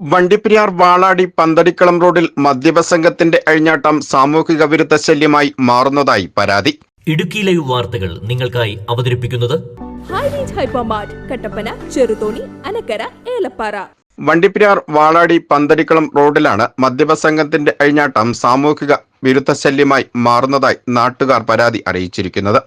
വണ്ടിപ്പെരിയാർ വാളാടി പന്തടിക്കളം റോഡിൽ മദ്യപസംഘത്തിന്റെ അഴിഞ്ഞാട്ടം സാമൂഹിക വിരുദ്ധ ശല്യമായി മാറുന്നതായി പരാതി. ഇടുക്കി ലൈവ് വാർത്തകൾ നിങ്ങൾക്കായി അവതരിപ്പിക്കുന്നത് കട്ടപ്പന ചെറുതോണി അനക്കര ഏലപ്പാറ. വണ്ടിപ്പെരിയാർ വാളാടി പന്തടിക്കളം റോഡിലാണ് മദ്യപസംഘത്തിന്റെ അഴിഞ്ഞാട്ടം സാമൂഹിക വിരുദ്ധ ശല്യമായി മാറുന്നതായി നാട്ടുകാർ പരാതി അറിയിച്ചിരിക്കുന്നത്.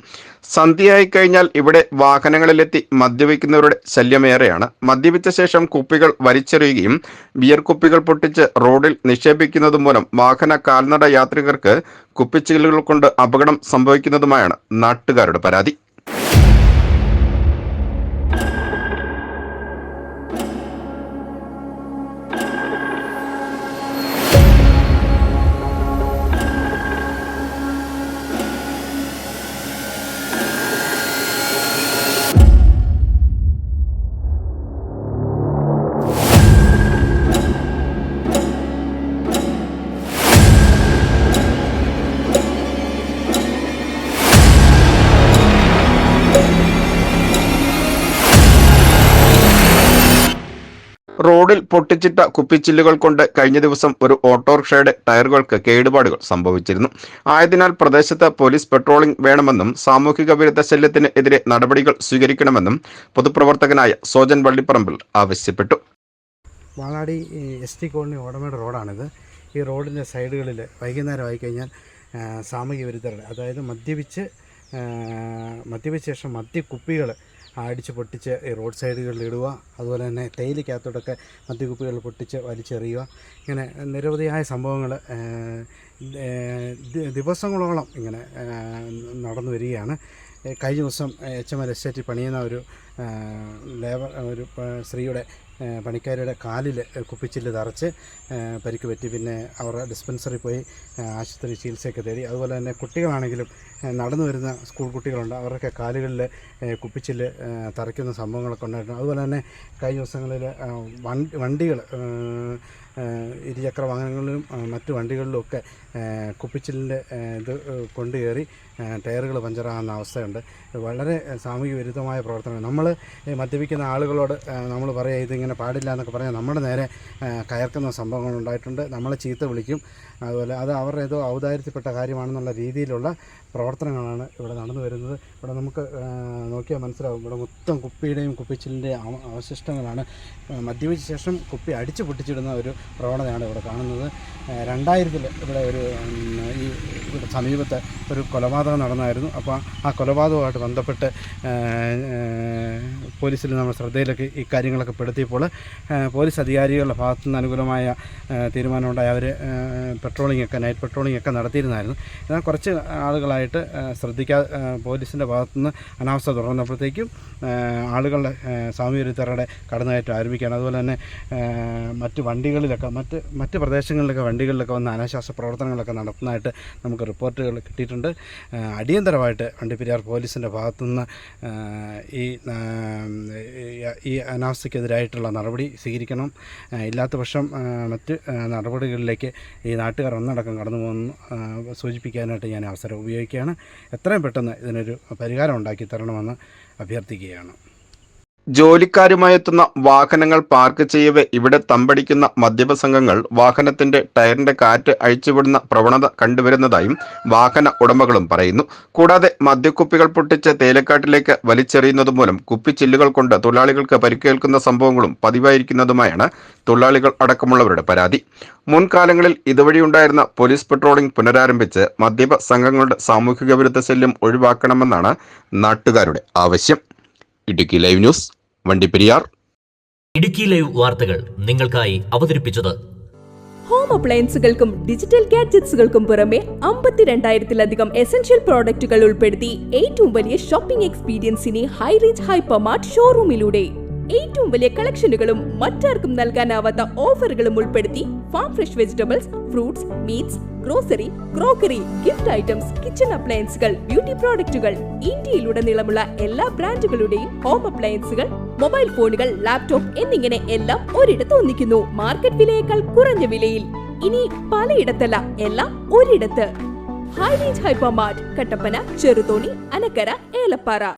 സന്ധ്യയായി കഴിഞ്ഞാൽ ഇവിടെ വാഹനങ്ങളിലെത്തി മദ്യപിക്കുന്നവരുടെ ശല്യമേറെയാണ്. മദ്യപിച്ച ശേഷം കുപ്പികൾ വലിച്ചെറിയുകയും ബിയർ കുപ്പികൾ പൊട്ടിച്ച് റോഡിൽ നിക്ഷേപിക്കുന്നത് മൂലം വാഹന കാൽനട യാത്രികർക്ക് കുപ്പിച്ചില്ലുകൾ കൊണ്ട് അപകടം സംഭവിക്കുന്നതുമായാണ് നാട്ടുകാരുടെ പരാതി. റോഡിൽ പൊട്ടിച്ചിട്ട കുപ്പിച്ചില്ലുകൾ കൊണ്ട് കഴിഞ്ഞ ദിവസം ഒരു ഓട്ടോറിക്ഷയുടെ ടയറുകൾക്ക് കേടുപാടുകൾ സംഭവിച്ചിരുന്നു. ആയതിനാൽ പ്രദേശത്ത് പോലീസ് പെട്രോളിംഗ് വേണമെന്നും സാമൂഹിക വിരുദ്ധ ശല്യത്തിന് എതിരെ നടപടികൾ സ്വീകരിക്കണമെന്നും പൊതുപ്രവർത്തകനായ സോജൻ വള്ളിപ്പറമ്പിൽ ആവശ്യപ്പെട്ടു. Valadi S T colony Odamedu റോഡാണിത്. ഈ റോഡിന്റെ സൈഡുകളിൽ വൈകുന്നേരം ആയിക്കഴിഞ്ഞാൽ സാമൂഹിക വിരുദ്ധരുടെ അതായത് മദ്യപിച്ച് മദ്യപിച്ച ശേഷം മദ്യക്കുപ്പികൾ അടിച്ച് പൊട്ടിച്ച് ഈ റോഡ് സൈഡുകളിൽ ഇടുക അതുപോലെ തന്നെ തേയിലക്കകത്തോടൊക്കെ മദ്യക്കുപ്പികൾ പൊട്ടിച്ച് വലിച്ചെറിയുക. ഇങ്ങനെ നിരവധിയായ സംഭവങ്ങൾ ദിവസങ്ങളോളം ഇങ്ങനെ നടന്നു വരികയാണ്. കഴിഞ്ഞ ദിവസം എച്ച് എം എൽ എസ്റ്റേറ്റിൽ പണിയുന്ന ഒരു ലേബർ ഒരു സ്ത്രീയുടെ പണിക്കാരുടെ കാലിൽ കുപ്പിച്ചില്ല് തറച്ച് പരിക്ക് പറ്റി. പിന്നെ അവർ ഡിസ്പെൻസറി പോയി ആശുപത്രി ചികിത്സയൊക്കെ തേടി. അതുപോലെ തന്നെ കുട്ടികളാണെങ്കിലും നടന്നു വരുന്ന സ്കൂൾ കുട്ടികളുണ്ട്. അവരൊക്കെ കാലുകളിൽ കുപ്പിച്ചില്ല് തറയ്ക്കുന്ന സംഭവങ്ങളൊക്കെ ഉണ്ടായിട്ടുണ്ട്. അതുപോലെ തന്നെ കഴിഞ്ഞ ദിവസങ്ങളിൽ വണ്ടി വണ്ടികൾ ഇരുചക്ര വാഹനങ്ങളിലും മറ്റു വണ്ടികളിലുമൊക്കെ കുപ്പിച്ചിലിന്റെ ഇത് കൊണ്ടു കയറി ടയറുകൾ പഞ്ചറാകുന്ന അവസ്ഥയുണ്ട്. വളരെ സാമൂഹ്യ വിരുദ്ധമായ പ്രവർത്തനമാണ്. നമ്മൾ മദ്യപിക്കുന്ന ആളുകളോട് നമ്മൾ പറയുക ഇതിങ്ങനെ പാടില്ല എന്നൊക്കെ പറഞ്ഞാൽ നമ്മുടെ നേരെ കയർക്കുന്ന സംഭവങ്ങൾ ഉണ്ടായിട്ടുണ്ട്. നമ്മളെ ചീത്ത വിളിക്കും. അതുപോലെ അത് അവരുടെ ഏതോ ഔദാര്യത്തിൽപ്പെട്ട കാര്യമാണെന്നുള്ള രീതിയിലുള്ള പ്രവർത്തനങ്ങളാണ് ഇവിടെ നടന്നു വരുന്നത്. ഇവിടെ നമുക്ക് നോക്കിയാൽ മനസ്സിലാവും. ഇവിടെ മൊത്തം കുപ്പിയുടെയും കുപ്പിച്ചിലിന്റെയും അവശിഷ്ടങ്ങളാണ്. മദ്യപിച്ച ശേഷം കുപ്പി അടിച്ചു പൊട്ടിച്ചിടുന്ന ഒരു പ്രവണതയാണ് ഇവിടെ കാണുന്നത്. രണ്ടായിരത്തിൽ ഇവിടെ ഒരു ഈ ഇവിടെ സമീപത്തെ ഒരു കൊലപാതകം നടന്നായിരുന്നു. അപ്പോൾ ആ കൊലപാതകവുമായിട്ട് ബന്ധപ്പെട്ട് പോലീസിൽ നമ്മൾ ശ്രദ്ധയിലൊക്കെ ഈ കാര്യങ്ങളൊക്കെ പെടുത്തിയപ്പോൾ പോലീസ് അധികാരികളുടെ ഭാഗത്തു നിന്ന് അനുകൂലമായ തീരുമാനമുണ്ടായി. അവർ പെട്രോളിംഗ് ഒക്കെ നൈറ്റ് പെട്രോളിംഗ് ഒക്കെ നടത്തിയിരുന്നായിരുന്നു. എന്നാൽ കുറച്ച് ആളുകളായിട്ട് ശ്രദ്ധിക്കാ ശ്രദ്ധിക്കാതെ പോലീസിന്റെ ഭാഗത്തുനിന്ന് അനാവസ്ഥ തുടർന്നപ്പോഴത്തേക്കും ആളുകളുടെ സാമൂഹ്യരുത്തരുടെ കടന്നുകയറ്റം ആരംഭിക്കുകയാണ്. അതുപോലെ തന്നെ മറ്റ് മറ്റ് വണ്ടികളിലൊക്കെ മറ്റ് മറ്റ് പ്രദേശങ്ങളിലൊക്കെ വണ്ടികളിലൊക്കെ വന്ന് അനാശ്വാസ പ്രവർത്തനങ്ങളൊക്കെ നടത്തുന്നതായിട്ട് നമുക്ക് റിപ്പോർട്ടുകൾ കിട്ടിയിട്ടുണ്ട്. അടിയന്തരമായിട്ട് വണ്ടിപ്പെരിയാർ പോലീസിന്റെ ഭാഗത്തുനിന്ന് ഈ ഈ- അനാസ്ഥയ്ക്കെതിരായിട്ടുള്ള നടപടി സ്വീകരിക്കണം. ഇല്ലാത്ത പക്ഷം മറ്റ് നടപടികളിലേക്ക് ഈ നാട്ടുകാർ ഒന്നടക്കം കടന്നു പോകുന്നു. സൂചിപ്പിക്കാനായിട്ട് ഞാൻ അവസരം ഉപയോഗിക്കുകയാണ്. എത്രയും പെട്ടെന്ന് ഇതിനൊരു പരിഹാരം ഉണ്ടാക്കി തരണമെന്ന് അഭ്യർത്ഥിക്കുകയാണ്. ജോലിക്കാരുമായി എത്തുന്ന വാഹനങ്ങൾ പാർക്ക് ചെയ്യവേ ഇവിടെ തമ്പടിക്കുന്ന മദ്യപ സംഘങ്ങൾ വാഹനത്തിന്റെ ടയറിന്റെ കാറ്റ് അഴിച്ചുവിടുന്ന പ്രവണത കണ്ടുവരുന്നതായും വാഹന ഉടമകളും പറയുന്നു. കൂടാതെ മദ്യക്കുപ്പികൾ പൊട്ടിച്ച് തേലക്കാട്ടിലേക്ക് വലിച്ചെറിയുന്നത് മൂലം കുപ്പിച്ചില്ലുകൾ കൊണ്ട് തൊഴിലാളികൾക്ക് പരിക്കേൽക്കുന്ന സംഭവങ്ങളും പതിവായിരിക്കുന്നതുമായാണ് തൊഴിലാളികൾ അടക്കമുള്ളവരുടെ പരാതി. മുൻകാലങ്ങളിൽ ഇതുവഴിയുണ്ടായിരുന്ന പോലീസ് പെട്രോളിംഗ് പുനരാരംഭിച്ച് മദ്യപ സംഘങ്ങളുടെ സാമൂഹിക വിരുദ്ധ ശല്യം ഒഴിവാക്കണമെന്നാണ് നാട്ടുകാരുടെ ആവശ്യം. Idukki live news Vandiperiyar Idukki live വാർത്തകൾ നിങ്ങൾക്കായി അവതരിപ്പിച്ചത്. ഹോം അപ്ലയൻസുകൾക്കും ഡിജിറ്റൽ ഗാഡ്ജറ്റ്സുകൾക്കും പുറമെ അമ്പത്തിരണ്ടായിരത്തിലധികം എസൻഷ്യൽ പ്രോഡക്റ്റുകൾ ഉൾപ്പെടുത്തി ഏറ്റവും വലിയ ഷോപ്പിംഗ് എക്സ്പീരിയൻസിനെ ഹൈ റേഞ്ച് ഹൈപ്പർമാർട്ട് ഷോറൂമിലൂടെ ഏറ്റവും വലിയ കളക്ഷനുകളും മറ്റാർക്കും നൽകാനാവാത്ത ഓഫറുകളും ഉൾപ്പെടുത്തി farm fresh vegetables fruits meats grocery crockery gift items kitchen അപ്ലയൻസുകൾ beauty പ്രോഡക്റ്റുകൾ ഇന്ത്യയിലുടനീളമുള്ള എല്ലാ ബ്രാൻഡുകളുടെയും ഹോം അപ്ലയൻസുകൾ മൊബൈൽ ഫോണുകൾ ലാപ്ടോപ്പ് എന്നിങ്ങനെ എല്ലാം ഒരിടത്ത് ഒന്നിക്കുന്നു. മാർക്കറ്റ് വിലയേക്കാൾ കുറഞ്ഞ വിലയിൽ. ഇനി പലയിടത്തല്ല എല്ലാം ഒരിടത്ത്. High range hypermart Kattappana Cheruthoni Anakkara Elappara.